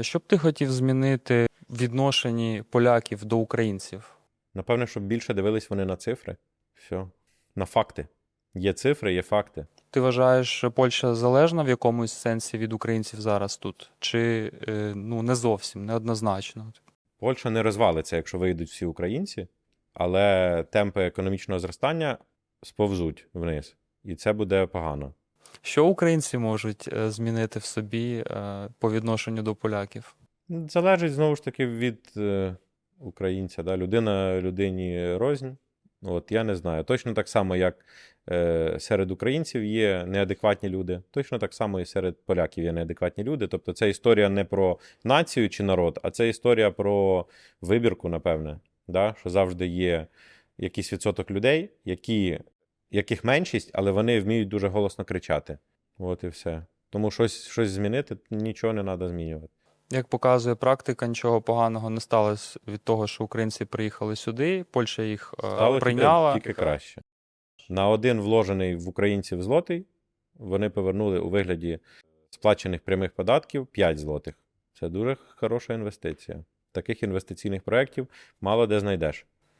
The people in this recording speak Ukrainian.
Що б ти хотів змінити в відношенні поляків до українців? Напевне, щоб більше дивились вони на цифри. Все. На факти. Є цифри, є факти. Ти вважаєш, що Польща залежна в якомусь сенсі від українців зараз тут? Чи е, ну не зовсім, неоднозначно? Польща не розвалиться, якщо вийдуть всі українці, але темпи економічного зростання сповзуть вниз. І це буде погано. Що українці можуть е, змінити в собі е, по відношенню до поляків? Залежить знову ж таки від е, українця. Да? Людина людині рознь. От я не знаю. Точно так само, як серед українців є неадекватні люди, точно так само і серед поляків є неадекватні люди. Тобто це історія не про націю чи народ, а це історія про вибірку, напевне. Да? Що завжди є якийсь відсоток людей, які, яких меншість, але вони вміють дуже голосно кричати. От і все. Тому щось, щось змінити, нічого не треба змінювати. Як показує практика, нічого поганого не сталося від того, що українці приїхали сюди, Польща їх е, Стало прийняла. тільки, тільки краще. На один вложений в українців злотий вони повернули у вигляді сплачених прямих податків 5 злотих. Це дуже хороша інвестиція. Таких інвестиційних проєктів мало де знайдеш.